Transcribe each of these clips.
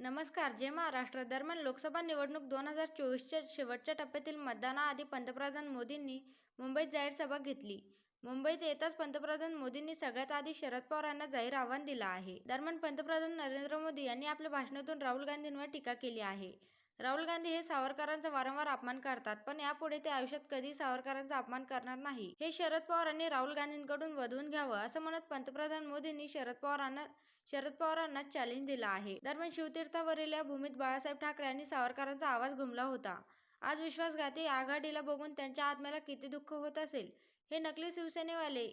नमस्कार जे महाराष्ट्र. दरम्यान लोकसभा निवडणूक दोन हजार चोवीसच्या शेवटच्या टप्प्यातील मतदानाआधी पंतप्रधान मोदींनी मुंबईत जाहीर सभा घेतली. मुंबईत येताच पंतप्रधान मोदींनी सगळ्यात आधी शरद पवार यांना जाहीर आव्हान दिलं आहे. दरम्यान पंतप्रधान नरेंद्र मोदी यांनी आपल्या भाषणातून राहुल गांधींवर टीका केली आहे. राहुल गांधी हे सावरकरांचा वारंवार अपमान करतात पण यापुढे ते आयुष्यात कधी सावरकरांचा अपमान करणार नाही. हे शरद पवारांनी राहुल गांधींकडून वधवून घ्यावं असं म्हणत पंतप्रधान मोदींनी शरद पवारांना शरद पवारांना चॅलेंज दिला आहे. दरम्यान शिवतीर्थावरील या भूमीत बाळासाहेब ठाकरे यांनी सावरकरांचा आवाज घुमला होता. आज विश्वासघाती आघाडीला बघून त्यांच्या आत्म्याला किती दुःख होत असेल हे नकली शिवसेनेवाले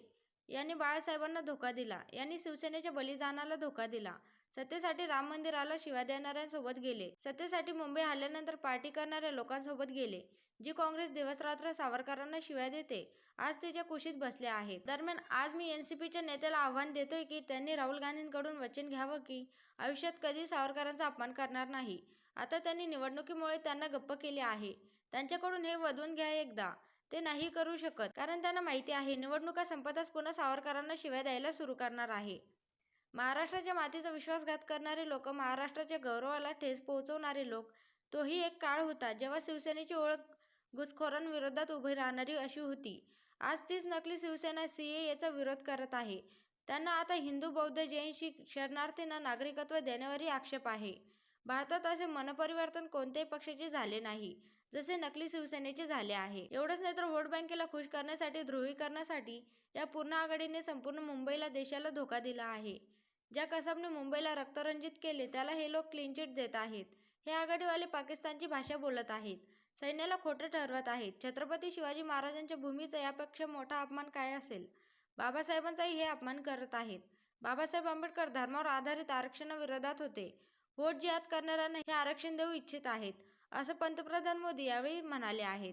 यांनी बाळासाहेबांना धोका दिला. यांनी शिवसेनेच्या बलिदानाला धोका दिला. सत्तेसाठी राम मंदिराला शिवा देणाऱ्यांसोबत गेले. सत्तेसाठी मुंबई हल्ल्यानंतर पार्टी करणाऱ्या लोकांसोबत गेले जी काँग्रेस दिवसरात्र सावरकरांना शिव्या देते आज तिच्या कुशीत बसले आहेत. दरम्यान आज मी एनसीपीच्या नेत्याला आव्हान देतोय की त्यांनी राहुल गांधींकडून वचन घ्यावं की आयुष्यात कधी सावरकरांचा अपमान करणार नाही. आता त्यांनी निवडणुकीमुळे त्यांना गप्प केले आहे. त्यांच्याकडून हे वधवून घ्या एकदा. ते नाही करू शकत कारण त्यांना माहिती आहे निवडणुका संपताच पुन्हा सावरकरांना शिव्या द्यायला सुरू करणार आहे. महाराष्ट्राच्या मातीचा विश्वासघात करणारे लोक महाराष्ट्राच्या गौरवाला ठेस पोहोचवणारे लोक तोही एक काळ होता जेव्हा शिवसेनेची ओळख घुसखोरांविरोधात उभी राहणारी अशी होती. आज तीच नकली शिवसेना सीएएचा विरोध करत आहे. त्यांना आता हिंदू बौद्ध जैन शीख शरणार्थींना नागरिकत्व देण्यावरही आक्षेप आहे. भारतात असे मनपरिवर्तन कोणत्याही पक्षाचे झाले नाही जसे नकली शिवसेनेचे झाले आहे. एवढंच नाही तर व्होट बँकेला खुश करण्यासाठी ध्रुवीकरणासाठी या पूर्ण आघाडीने संपूर्ण मुंबईला देशाला धोका दिला आहे. ज्या कसाबने मुंबईला रक्तरंजित केले त्याला हे लोक क्लीन चिट देत आहेत. हे आघाडीवाले पाकिस्तानची भाषा बोलत आहेत. सैन्याला खोटं ठरवत आहेत. छत्रपती शिवाजी महाराजांच्या भूमीचा यापेक्षा मोठा अपमान काय असेल? बाबासाहेबांचाही हे अपमान करत आहेत. बाबासाहेब आंबेडकर धर्मावर आधारित आरक्षणाविरोधात होते. वोट जिहाद करणाऱ्यांना हे आरक्षण देऊ इच्छित आहेत असं पंतप्रधान मोदी यावेळी म्हणाले आहेत.